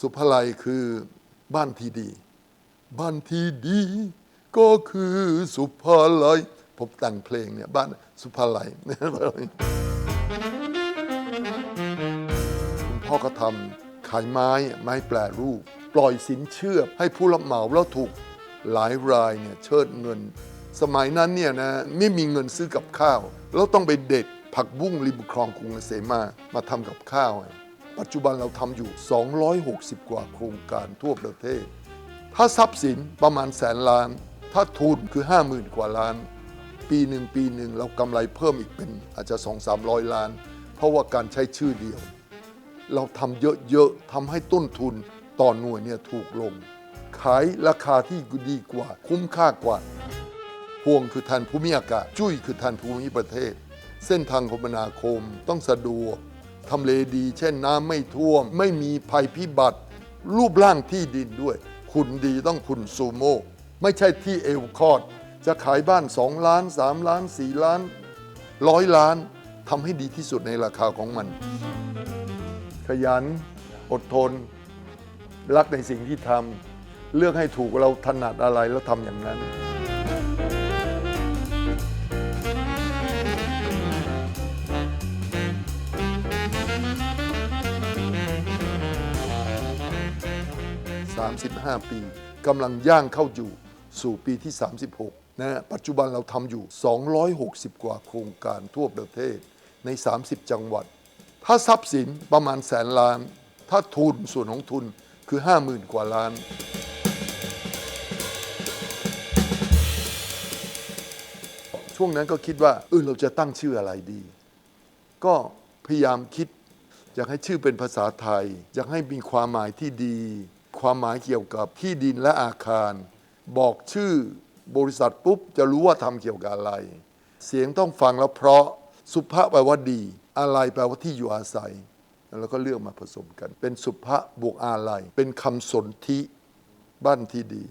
สุภาลัยคือบ้านที่ดี บ้านที่ดี ก็คือสุภาลัยผมแต่งเพลงเนี่ยบ้านสุภาลัยคุณพ่อก็ทำขายไม้ไม้แปรรูป ปล่อยสินเชื่อให้ผู้รับเหมาแล้วถูกหลายรายเนี่ยเชิดเงิน สมัยนั้นเนี่ยนะไม่มีเงินซื้อกับข้าว แล้วต้องไปเด็ดผักบุ้งริมคลองกรุงเกษมมามาทำกับข้าว ปัจจุบันเราทำอยู่ 260 กว่าโครงการทั่วประเทศ ถ้าทรัพย์สินประมาณแสนล้าน ถ้าทุนคือ 50,000 กว่าล้าน ปีหนึ่งปีหนึ่งเรากำไรเพิ่มอีกเป็นอาจจะ 2 3 0 0 ล้าน เพราะว่าการใช้ชื่อเดียว เราทำเยอะๆทำให้ต้นทุนต่อหน่วยเนี่ยถูกลง ขายราคาที่ดีกว่า คุ้มค่ากว่าห่วงคือทันภูมิอากาศ จุ้ยคือทันภูมิประเทศ เส้นทางคมนาคมต้องสะดวก ทำเลดี เช่นน้ำไม่ท่วม ไม่มีภัยพิบัติ รูปร่างที่ดินด้วย คุณดีต้องคุณซูโม่ไม่ใช่ที่เอวคอด จะขายบ้าน 2 ล้าน 3 ล้าน 4 ล้านร้อยล้านทำให้ดีที่สุดในราคาของมัน ขยัน อดทน รักในสิ่งที่ทำเลือกให้ถูกเราถนัดอะไรแล้วทำอย่างนั้น 35 ปีกำลังย่างเข้าอยู่สู่ปีที่ 36 นะฮะปัจจุบันเราทำอยู่ 260 กว่าโครงการทั่วประเทศใน 30 จังหวัด ถ้าทรัพย์สินประมาณแสนล้าน ถ้าทุนส่วนของทุนคือ 50,000 กว่าล้าน ช่วงนั้นก็คิดว่าเออเราจะตั้งชื่ออะไรดี ก็พยายามคิด อยากให้ชื่อเป็นภาษาไทย อยากให้มีความหมายที่ดี ความหมายเกี่ยวกับที่ดินและอาคาร บอกชื่อบริษัทปุ๊บจะรู้ว่าทำเกี่ยวกับอะไร เสียงต้องฟังแล้วเพราะสุภาพแปลว่าดี อะไรแปลว่าที่อยู่อาศัย แล้วก็เลือกมาผสมกัน เป็นสุภาพบวกอาลัยเป็นคำสนธิบ้านที่ดี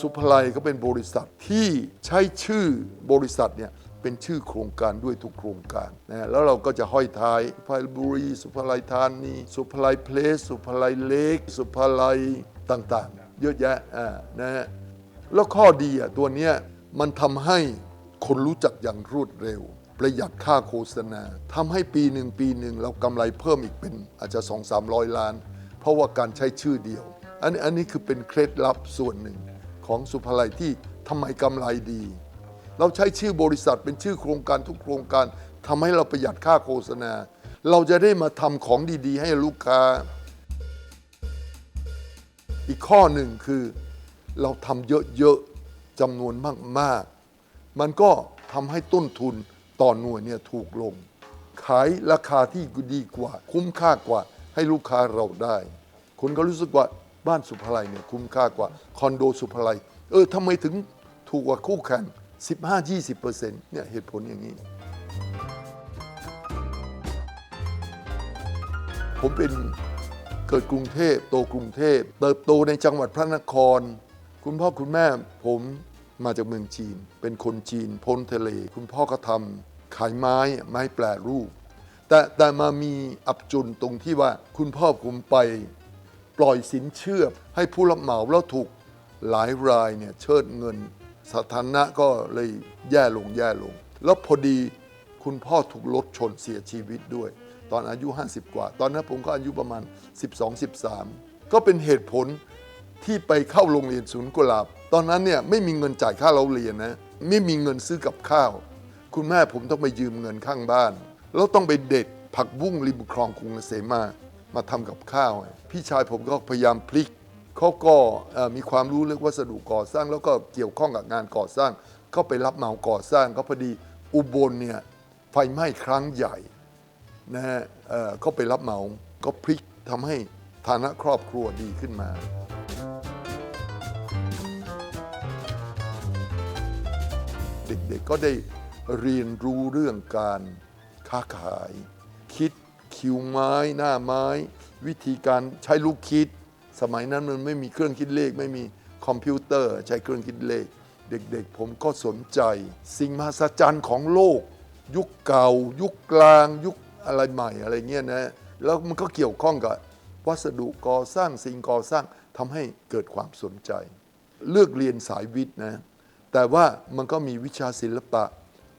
สุภไลก็เป็นบริษัทที่ใช้ชื่อบริษัทเนี่ย เป็นชื่อโครงการด้วยทุกโครงการนะแล้วเราก็จะห้อยท้ายสุภไลบุรี สุภไลธานี สุภไลเพลส สุภไลเล็กสุภไลต่างๆ เยอะแยะอ่านะฮะแล้วข้อดีอะตัวเนี้ยมันทำให้คนรู้จักอย่างรวดเร็ว ประหยัดค่าโฆษณาทำให้ปีหนึ่งปีหนึ่งเรากำไรเพิ่มอีกเป็นอาจจะ 2 3 0 0 ล้าน เพราะว่าการใช้ชื่อเดียว อันนี้อันนี้คือเป็นเคล็ดลับส่วนหนึ่งของสุภาลัยที่ทำไมกำไรดี เราใช้ชื่อบริษัทเป็นชื่อโครงการทุกโครงการทำให้เราประหยัดค่าโฆษณา เราจะได้มาทำของดีๆ ให้ลูกค้า อีกข้อหนึ่งคือ เราทำเยอะๆจำนวนมากๆ มันก็ทำให้ต้นทุนต่อหน่วยเนี่ยถูกลง ขายราคาที่ดีกว่า คุ้มค่ากว่าให้ลูกค้าเราได้คุณก็รู้สึกว่าบ้านสุภาลัยเนี่ยคุ้มค่ากว่าคอนโดสุภาลัยเออทำไมถึงถูกกว่าคู่แข่ง 15-20%เนี่ยเหตุผลอย่างนี้ ผมเป็นเกิดกรุงเทพโตกรุงเทพเติบโตในจังหวัดพระนคร คุณพ่อคุณแม่ผมมาจากเมืองจีน เป็นคนจีนพ้นทะเล คุณพ่อก็ทำขายไม้ไม้แปรรูป แต่แต่มามีอับจุนตรงที่ว่าคุณพ่อผมไปปล่อยสินเชื่อให้ผู้รับเหมาแล้วถูกหลายรายเนี่ยเชิดเงิน สถานะก็เลยแย่ลงแย่ลง แล้วพอดีคุณพ่อถูกรถชนเสียชีวิตด้วย ตอนอายุ 50 กว่า ตอนนั้นผมก็อายุประมาณ 12-13 ก็เป็นเหตุผลที่ไปเข้าโรงเรียนศูนย์กุหลาบ ตอนนั้นเนี่ยไม่มีเงินจ่ายค่าเราเรียนนะ ไม่มีเงินซื้อกับข้าว คุณแม่ผมต้องไปยืมเงินข้างบ้าน แล้วต้องไปเด็ดผักบุ้งริมคลองกรุงเกษมมา มาทำกับข้าว พี่ชายผมก็พยายามพลิก เขาก็มีความรู้เรื่องวัสดุก่อสร้าง แล้วก็เกี่ยวข้องกับงานก่อสร้างก็ไปรับเหมาก่อสร้างก็พอดีอุบลเนี่ยไฟไหม้ครั้งใหญ่นะฮะเอ่อก็ไปรับเหมาก็พลิกทำให้ฐานะครอบครัวดีขึ้นมาเด็กๆก็ได้เรียนรู้เรื่องการค้าขาย คิดคิวไม้หน้าไม้ วิธีการใช้ลูกคิด สมัยนั้นมันไม่มีเครื่องคิดเลข ไม่มีคอมพิวเตอร์ใช้เครื่องคิดเลข เด็กๆ ผมก็สนใจ สิ่งมหัศจรรย์ของโลก ยุคเก่า ยุคกลาง ยุคอะไรใหม่อะไรเงี้ยนะแล้วมันก็เกี่ยวข้องกับ วัสดุก่อสร้างสิ่งก่อสร้างทำให้เกิดความสนใจ เลือกเรียนสายวิทย์นะแต่ว่ามันก็มีวิชาศิลปะ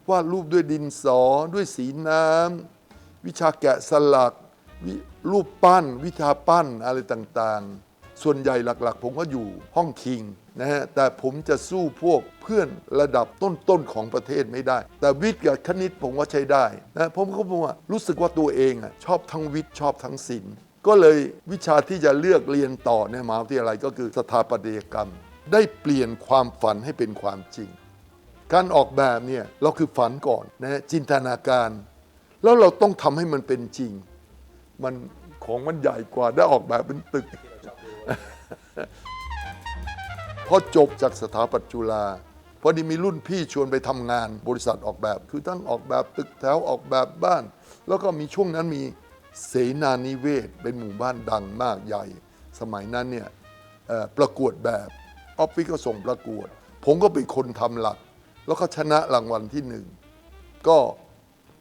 วาดรูปด้วยดินสอด้วยสีน้ำวิชาแกะสลักว รูปปั้น วิชาปั้นอะไรต่างๆ ส่วนใหญ่หลักๆ ผมก็อยู่ห้องคิงนะฮะแต่ผมจะสู้พวกเพื่อนระดับต้นๆของประเทศไม่ได้ แต่วิทย์กับคณิตผมว่าใช้ได้นะผมก็บอกว่ารู้สึกว่าตัวเองอะชอบทั้งวิทย์ชอบทั้งศิลป์ก็เลยวิชาที่จะเลือกเรียนต่อในมหาวิทยาลัยก็คือสถาปัตยกรรม ได้เปลี่ยนความฝันให้เป็นความจริง การออกแบบเนี่ยเราคือฝันก่อนนะฮะจินตนาการ แล้วเราต้องทำให้มันเป็นจริง มันของมันใหญ่กว่าได้ออกแบบเป็นตึก พอจบจากสถาปัตย์จุฬาพอดีมีรุ่นพี่ชวนไปทำงานบริษัทออกแบบ คือทั้งออกแบบตึกแถวออกแบบบ้าน แล้วก็มีช่วงนั้นมีเสนานิเวศ เป็นหมู่บ้านดังมากใหญ่ สมัยนั้นเนี่ยประกวดแบบออฟฟิศก็ส่งประกวด ผมก็เป็นคนทำหลัก แล้วก็ชนะรางวัลที่หนึ่ง ก็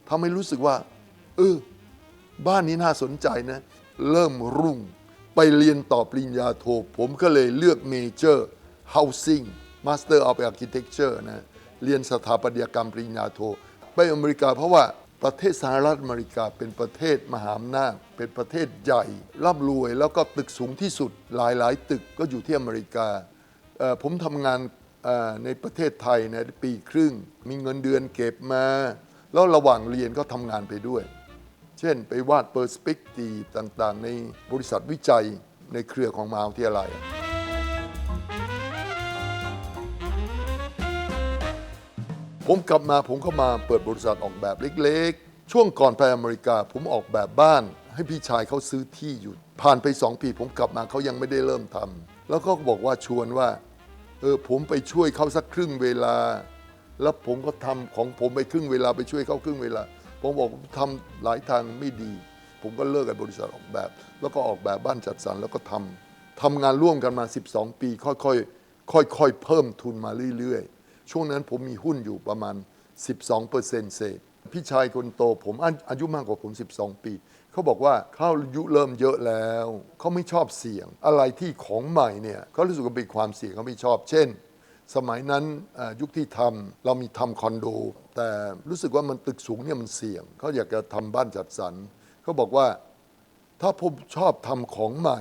ทำให้รู้สึกว่า เออ บ้านนี้น่าสนใจนะ เริ่มรุ่ง ไปเรียนต่อปริญญาโท ผมก็เลยเลือกเมเจอร์ Housing Master of Architecture นะ เรียนสถาปัตยกรรมปริญญาโท ไปอเมริกาเพราะว่าประเทศสหรัฐอเมริกาเป็นประเทศมหาอำนาจเป็นประเทศใหญ่ร่ำรวยแล้วก็ตึกสูงที่สุดหลายหลายๆตึกก็อยู่ที่อเมริกา ผมทำงานในประเทศไทยเนปีครึ่ง มีเงินเดือนเก็บมา แล้วระหว่างเรียนก็ทำงานไปด้วย เช่น ไปวาดเปอร์สเปกตีต่างๆ ในบริษัทวิจัยในเครือของมหาวิทยาลัย ผมกลับมาผมก็มาเปิดบริษัทออกแบบเล็กๆ ช่วงก่อนไปอเมริกาผมออกแบบบ้าน ให้พี่ชายเขาซื้อที่อยู่ ผ่านไปสองปี ผมกลับมาเขายังไม่ได้เริ่มทำแล้วก็บอกว่าชวนว่าเออผมไปช่วยเขาสักครึ่งเวลา แล้วผมก็ทำของผมไปครึ่งเวลาไปช่วยเขาครึ่งเวลา ผมบอกผมทำหลายทางไม่ดี ผมก็เลิกกับบริษัทออกแบบ แล้วก็ออกแบบบ้านจัดสรรแล้วก็ทำทำงานร่วมกันมา 12 ปี ค่อยๆค่อยๆเพิ่มทุนมาเรื่อยๆ ช่วงนั้นผมมีหุ้นอยู่ประมาณ 12เปอร์เซ็นต์เศษพี่ชายคนโตผมอาอายุมากกว่าผม 12 ปี เขาบอกว่าเขาอายุเริ่มเยอะแล้ว เขาไม่ชอบเสี่ยง อะไรที่ของใหม่เนี่ยเขารู้สึกว่าเป็นความเสี่ยงเขาไม่ชอบ เช่น สมัยนั้นยุคที่ทำเรามีทำคอนโด แต่รู้สึกว่ามันตึกสูงเนี่ยมันเสี่ยง เขาอยากจะทำบ้านจัดสรรเขาบอกว่าถ้าผมชอบทำของใหม่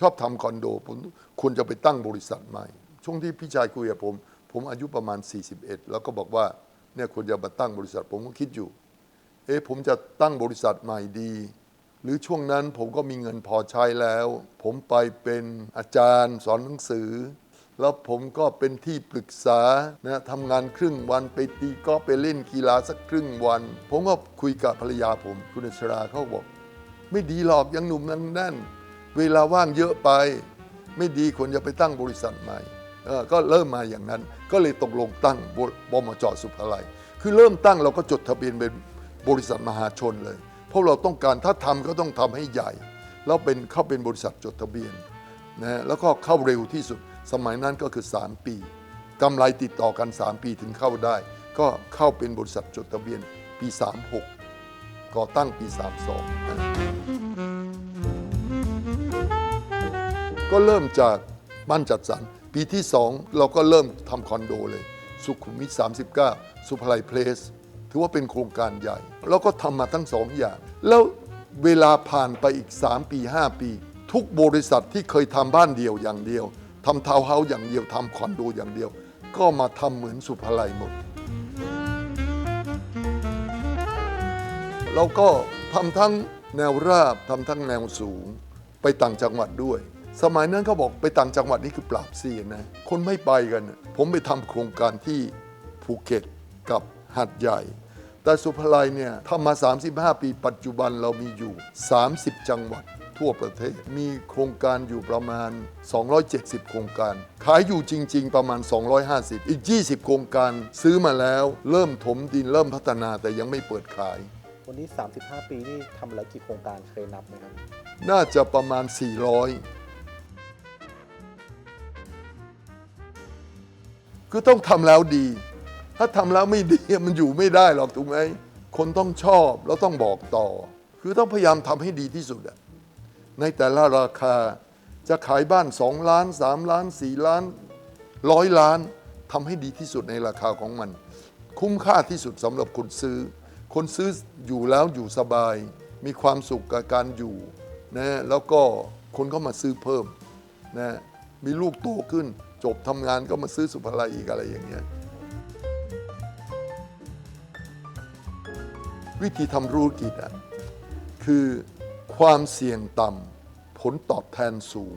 ชอบทำคอนโดผมควรจะไปตั้งบริษัทใหม่ ช่วงที่พี่ชายคุยกับผม ผมอายุประมาณ 41 แล้วก็บอกว่าเนี่ยควรจะมาตั้งบริษัท ผมก็คิดอยู่ เอ๊ะผมจะตั้งบริษัทใหม่ดี หรือช่วงนั้นผมก็มีเงินพอใช้แล้ว ผมไปเป็นอาจารย์สอนหนังสือ แล้วผมก็เป็นที่ปรึกษานะทำงานครึ่งวันไปตีกอล์ฟไปเล่นกีฬาสักครึ่งวัน ผมก็คุยกับภรรยาผม คุณชราเขาบอก ไม่ดีหรอกยังหนุ่มนั้นแน่น เวลาว่างเยอะไป ไม่ดีควรจะไปตั้งบริษัทใหม่ก็เริ่มมาอย่างนั้น ก็เลยตกลงตั้งบบมจสุภาลัย คือเริ่มตั้งเราก็จดทะเบียนเป็นบริษัทมหาชนเลย เพราะเราต้องการถ้าทำก็ต้องทำให้ใหญ่ แล้วเป็นเข้าเป็นบริษัทจดทะเบียนนะแล้วก็เข้าเร็วที่สุด สมัยนั้นก็คือ 3 ปีกำไรติดต่อกัน 3 ปีถึงเข้าได้ ก็เข้าเป็นบริษัทจดทะเบียนปี 36 ก่อตั้งปี 32 ก็เริ่มจากบ้านจัดสรร ปีที่สองเราก็เริ่มทำคอนโดเลย สุขุมวิท 39 สุภาลัยเพลสถือว่าเป็นโครงการใหญ่ แล้วก็ทำมาทั้งสองอย่าง แล้วเวลาผ่านไปอีก 3 ปี 5 ปี ทุกบริษัทที่เคยทำบ้านเดียวอย่างเดียว ทำทาวน์เฮาส์อย่างเดียวทำคอนโดอย่างเดียว ก็มาทำเหมือนสุภาลัยหมดเราก็ทำทั้งแนวราบทำทั้งแนวสูง ไปต่างจังหวัดด้วย สมัยนั้นเขาบอกไปต่างจังหวัดนี่คือปราบเซียนนะ คนไม่ไปกัน ผมไปทำโครงการที่ภูเก็ตกับหัดใหญ่ แต่สุภาลัยเนี่ยทำมา 35 ปีปัจจุบันเรามีอยู่ 30 จังหวัด ทั่วประเทศ มีโครงการอยู่ประมาณ 270 โครงการ ขายอยู่จริง ๆ ประมาณ 250 อีก 20 โครงการซื้อมาแล้วเริ่มถมดินเริ่มพัฒนาแต่ยังไม่เปิดขาย วันนี้ 35 ปีนี่ทำอะไรกี่โครงการเคยนับไหมครับ น่าจะประมาณ 400คือต้องทำแล้วดี ถ้าทำแล้วไม่ดีมันอยู่ไม่ได้หรอกถูกไหม คนต้องชอบแล้วต้องบอกต่อ คือต้องพยายามทำให้ดีที่สุดอะ ในแต่ละราคาจะขายบ้าน 2 ล้าน 3 ล้าน 4 ล้านร้อยล้านทำให้ดีที่สุดในราคาของมัน คุ้มค่าที่สุดสำหรับคนซื้อ คนซื้ออยู่แล้วอยู่สบาย มีความสุขกับการอยู่นะแล้วก็คนก็มาซื้อเพิ่มนะมีลูกโตขึ้น จบทำงานก็มาซื้อสุภาลัยอีกอะไรอย่างเงี้ยวิธีทำธุรกิจอะคือ ความเสี่ยงต่ำผลตอบแทนสูง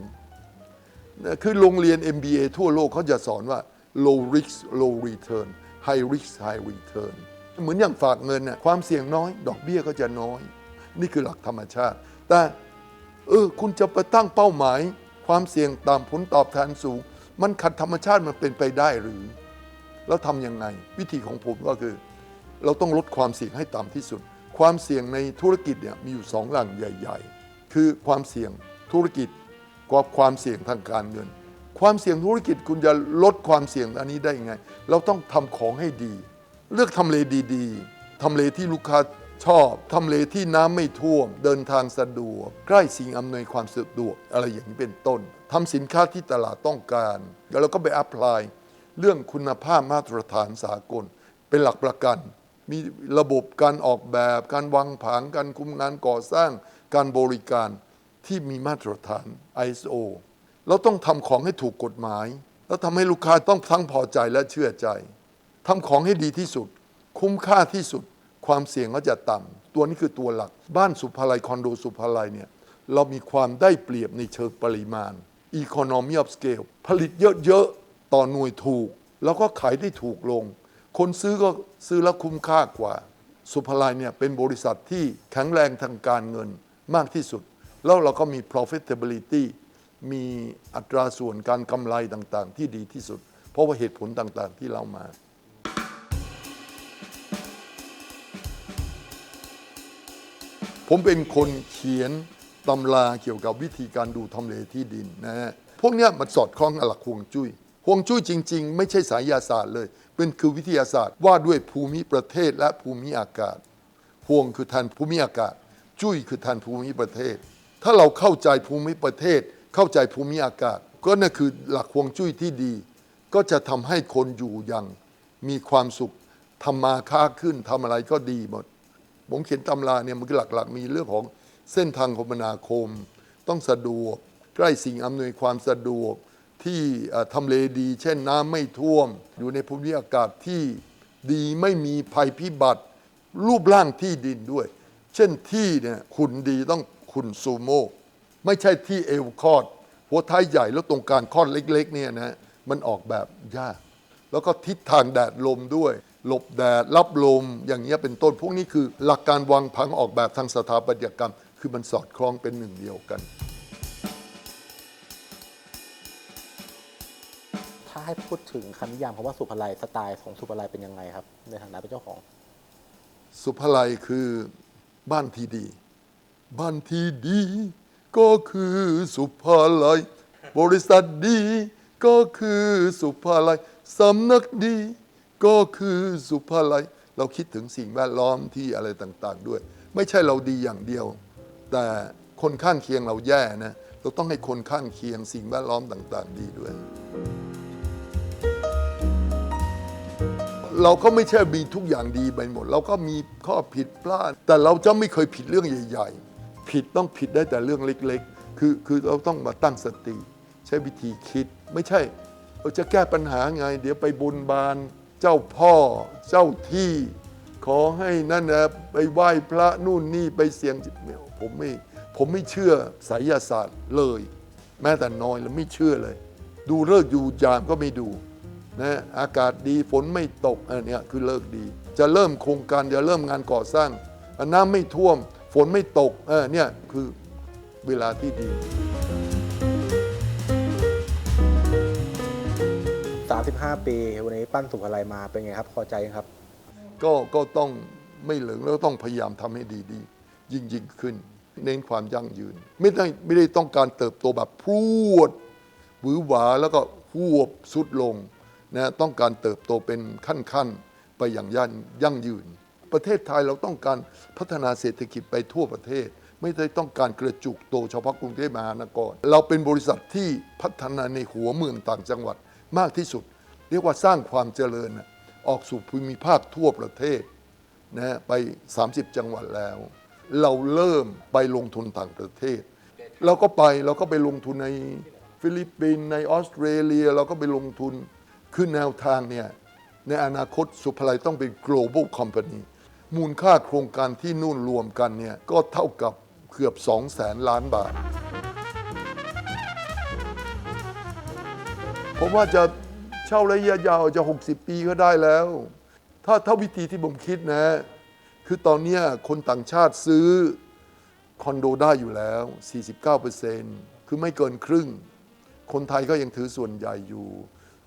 คือโรงเรียน MBA ทั่วโลกเขาจะสอนว่า low risk low return high risk high return เหมือนอย่างฝากเงินน่ะความเสี่ยงน้อย ดอกเบี้ยก็จะน้อย นี่คือหลักธรรมชาติ แต่เออคุณจะไปตั้งเป้าหมาย ความเสี่ยงต่ำผลตอบแทนสูง มันขัดธรรมชาติมันเป็นไปได้หรือ แล้วทำยังไง วิธีของผมก็คือ เราต้องลดความเสี่ยงให้ต่ำที่สุด ความเสี่ยงในธุรกิจเนี่ยมีอยู่สองหลังใหญ่ ๆ คือความเสี่ยงธุรกิจกับความเสี่ยงทางการเงิน ความเสี่ยงธุรกิจคุณจะลดความเสี่ยงอันนี้ได้ยังไง เราต้องทำของให้ดี เลือกทำเลดีๆทำเลที่ลูกค้าชอบทำเลที่น้ำไม่ท่วม เดินทางสะดวก ใกล้สิ่งอำนวยความสะดวกอะไรอย่างนี้เป็นต้นทำสินค้าที่ตลาดต้องการ แล้วเราก็ไปอัพพลายเรื่องคุณภาพมาตรฐานสากลเป็นหลักประกัน มีระบบการออกแบบ การวางผังการคุมงานก่อสร้างการบริการที่มีมาตรฐาน ISO เราต้องทำของให้ถูกกฎหมาย แล้วทำให้ลูกค้าต้องทั้งพอใจและเชื่อใจทำของให้ดีที่สุด คุ้มค่าที่สุด ความเสี่ยงก็จะต่ำตัวนี้คือตัวหลัก บ้านสุภาลัยคอนโดสุภาลัยเนี่ยเรามีความได้เปรียบในเชิงปริมาณ Economy of Scale ผลิตเยอะ ๆ ต่อหน่วยถูก แล้วก็ขายได้ถูกลง คนซื้อก็ซื้อแล้วคุ้มค่ากว่า สุภาลัยเนี่ยเป็นบริษัทที่แข็งแรงทางการเงินมากที่สุด แล้วเราก็มี profitability มีอัตราส่วนการกำไรต่างๆ ที่ดีที่สุด เพราะว่าเหตุผลต่างๆที่เรามาผมเป็นคนเขียนตำราเกี่ยวกับวิธีการดูทำเลที่ดินนะฮะ พวกเนี้ยมันสอดคล้องกับหลักฮวงจุ้ย ฮวงจุ้ยจริง ๆ ไม่ใช่สายาศาสตร์เลยเป็นคือวิทยาศาสตร์ว่าด้วยภูมิประเทศและภูมิอากาศห่วงคือแทนภูมิอากาศ จุ้ยคือแทนภูมิประเทศ ถ้าเราเข้าใจภูมิประเทศ เข้าใจภูมิอากาศ ก็นั่นคือหลักฮวงจุ้ยที่ดี ก็จะทำให้คนอยู่อย่าง มีความสุขทำมาค้าขึ้นทำอะไรก็ดีหมดผมเขียนตำราเนี่ยมันคือหลักๆ มีเรื่องของเส้นทางคมนาคม ต้องสะดวก ใกล้สิ่งอำนวยความสะดวก ที่ทำเลดี เช่นน้ำไม่ท่วม อยู่ในภูมิอากาศที่ดีไม่มีภัยพิบัติ รูปร่างที่ดินด้วย เช่นที่เนี่ยขุนดีต้องขุนซูโม่ไม่ใช่ที่เอวคอด หัวท้ายใหญ่แล้วตรงกลางคอดเล็ก ๆ เนี่ยนะมันออกแบบยาก แล้วก็ทิศทางแดดลมด้วย หลบแดดรับลมอย่างเงี้ยเป็นต้นพวกนี้คือ หลักการวางผังออกแบบทางสถาปัตยกรรม คือมันสอดคล้องเป็นหนึ่งเดียวกัน ให้พูดถึงคำนิยามคำว่าสุภาลัยสไตล์ของสุภาลัยเป็นยังไงครับ ในฐานะเป็นเจ้าของ สุภาลัยคือบ้านที่ดี บ้านที่ดีก็คือสุภาลัย บริษัทดีก็คือสุภาลัยสำนักดีก็คือสุภาลัย เราคิดถึงสิ่งแวดล้อมที่อะไรต่างๆ ด้วย ไม่ใช่เราดีอย่างเดียว แต่คนข้างเคียงเราแย่นะ เราต้องให้คนข้างเคียงสิ่งแวดล้อมต่าง ๆ ดีด้วย เราก็ไม่ใช่มีทุกอย่างดีไปหมด เราก็มีข้อผิดพลาด แต่เราจะไม่เคยผิดเรื่องใหญ่ ๆ ผิดต้องผิดได้แต่เรื่องเล็ก ๆ คือคือเราต้องมาตั้งสติ ใช้วิธีคิด ไม่ใช่เราจะแก้ปัญหาไง เดี๋ยวไปบุญบานเจ้าพ่อเจ้าที่ ขอให้นั่นนะไปไหว้พระนู่นนี่ไปเสียงผมไม่ผมไม่เชื่อไสยศาสตร์เลย แม้แต่น้อยแล้วไม่เชื่อเลย ดูเลิกษ์อยู่ยามก็ไม่ดู นะอากาศดีฝนไม่ตกอันเนี้ยคือเลิกดี จะเริ่มโครงการจะเริ่มงานก่อสร้างน้ำไม่ท่วม ฝนไม่ตกเออเนี่ยคือเวลาที่ดี 35 ปีวันนี้ปั้นสุภาลัยมาเป็นไงครับพอใจยังครับ ก็ก็ต้องไม่เหลืองแล้วต้องพยายามทำให้ดีๆยิ่งยิ่งขึ้น เน้นความยั่งยืน ไม่ได้ไม่ได้ต้องการเติบโตแบบพรวดหวือหวาแล้วก็พวบสุดลง นะต้องการเติบโตเป็นขั้นๆ ไปอย่างยั่งยั่งยืน ประเทศไทยเราต้องการพัฒนาเศรษฐกิจไปทั่วประเทศ ไม่ได้ต้องการกระจุกโตเฉพาะกรุงเทพมหานครเราเป็นบริษัทที่พัฒนาในหัวเมืองต่างจังหวัดมากที่สุด เรียกว่าสร้างความเจริญออกสู่ภูมิภาคทั่วประเทศนะฮะไป 30 จังหวัดแล้ว เราเริ่มไปลงทุนต่างประเทศ เราก็ไปเราก็ไปลงทุนในฟิลิปปินส์ในออสเตรเลีย เราก็ไปลงทุน ขึ้นแนวทางเนี่ยในอนาคตสุภาลัยต้องเป็น global company มูลค่าโครงการที่นู่นรวมกันเนี่ยก็เท่ากับเกือบ2แสนล้านบาท ผมว่าจะเช่าระยะยาวจะ 60 ปีก็ได้แล้ว ถ้าถ้าวิธีที่ผมคิดนะ คือตอนนี้คนต่างชาติซื้อคอนโดได้อยู่แล้ว 49%คือไม่เกินครึ่ง คนไทยก็ยังถือส่วนใหญ่อยู่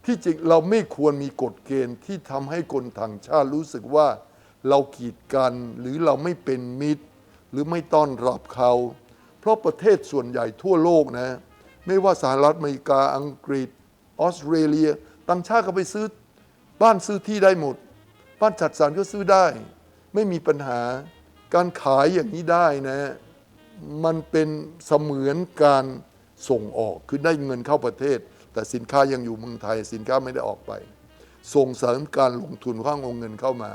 ที่จริงเราไม่ควรมีกฎเกณฑ์ที่ทำให้คนต่างชาติรู้สึกว่า เรากีดกันหรือเราไม่เป็นมิตร หรือไม่ต้อนรับเขา เพราะประเทศส่วนใหญ่ทั่วโลกนะ ไม่ว่าสหรัฐอเมริกาอังกฤษ ออสเตรเลีย ต่างชาติก็ไปซื้อ บ้านซื้อที่ได้หมด บ้านจัดสรรก็ซื้อได้ ไม่มีปัญหาการขายอย่างนี้ได้นะ มันเป็นเสมือนการส่งออกคือได้เงินเข้าประเทศ แต่สินค้ายังอยู่เมืองไทย สินค้าไม่ได้ออกไป ส่งเสริมการลงทุนข้างเอาเงินเข้ามา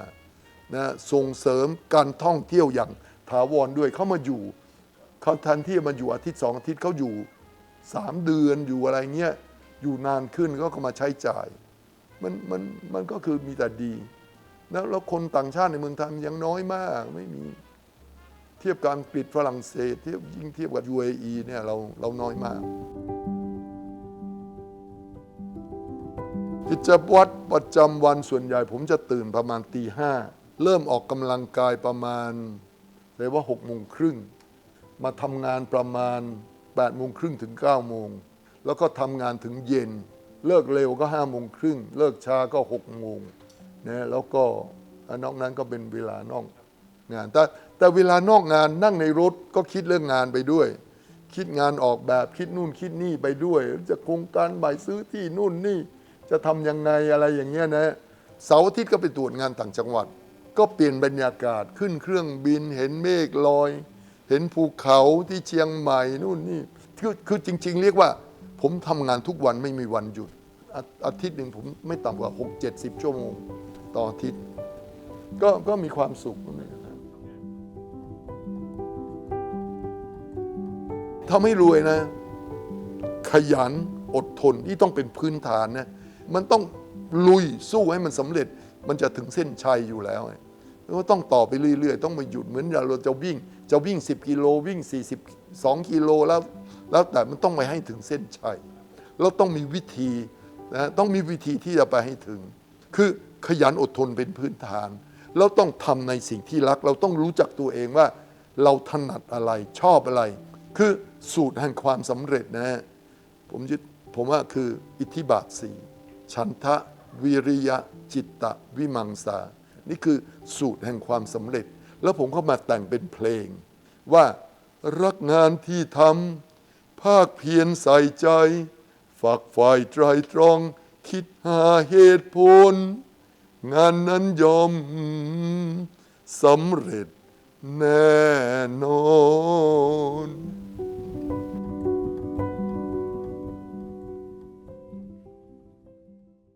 นะส่งเสริมการท่องเที่ยวอย่างถาวรด้วยเข้ามาอยู่เขาทันที่มาอยู่อาทิตย์สองอาทิตย์เขาอยู่สามเดือนอยู่อะไรเงี้ยอยู่นานขึ้นก็ก็มาใช้จ่าย มันมันมันก็คือมีแต่ดีแล้วแล้วคนต่างชาติในเมืองไทยยังน้อยมากไม่มี เทียบกับอังกฤษฝรั่งเศส เทียบยิ่งเทียบกับ UAE เนี่ยเราเราน้อยมาก กิจวัตรประจำวันส่วนใหญ่ ผมจะตื่นประมาณตีห้าเริ่มออกกำลังกายประมาณเรียกว่าหกโมงครึ่งมาทำงานประมาณ8ปดโมงครึ่งถึง9ก้าโมงแล้วก็ทำงานถึงเย็น เลิกเร็วก็ห้าโมงครึ่งเลิกช้าก็6กโมงนะแล้วก็นอกนั้นก็เป็นเวลานอกงาน แต่แต่เวลานอกงานนั่งในรถก็คิดเรื่องงานไปด้วย คิดงานออกแบบคิดนู่นคิดนี่ไปด้วย จะโครงการใบซื้อที่นู่นนี่ จะทำยังไงอะไรอย่างเงี้ยนะเสาร์อาทิตย์ก็ไปตรวจงานต่างจังหวัด ก็เปลี่ยนบรรยากาศขึ้นเครื่องบินเห็นเมฆลอย เห็นภูเขาที่เชียงใหม่นู่นนี่คือคือจริง ๆ เรียกว่า ผมทำงานทุกวันไม่มีวันหยุด อาอาทิตย์หนึ่งผมไม่ต่ำกว่า 6 7 0 ชั่วโมงต่ออาทิตย์ ก็ก็มีความสุขนะครับถ้าไม่รวยนะ ขยันอดทนที่ต้องเป็นพื้นฐานนะ มันต้องลุยสู้ให้มันสำเร็จ มันจะถึงเส้นชัยอยู่แล้วไงแล้วก็ต้องต่อไปเรื่อยๆ ต้องไมาหยุดเหมือนเราจะวิ่ง จะวิ่ง 10 กิโลวิ่ง 42 กิโลแล้ว แล้วแต่มันต้องไปให้ถึงเส้นชัยแล้วต้องมีวิธีนะต้องมีวิธีที่จะไปให้ถึง คือขยันอดทนเป็นพื้นฐานแล้วต้องทำในสิ่งที่รัก เราต้องรู้จักตัวเองว่า เราถนัดอะไรชอบอะไร คือสูตรแห่งความสำเร็จนะฮะผมผมว่าคืออิทธิบาทสี่ ฉันทะวิริยะจิตตะวิมังสา นี่คือสูตรแห่งความสำเร็จ แล้วผมก็มาแต่งเป็นเพลง ว่ารักงานที่ทำภาคเพียรใส่ใจ ฝักฝ่ายไตรตรอง คิดหาเหตุผล งานนั้นยอมสำเร็จแน่นอน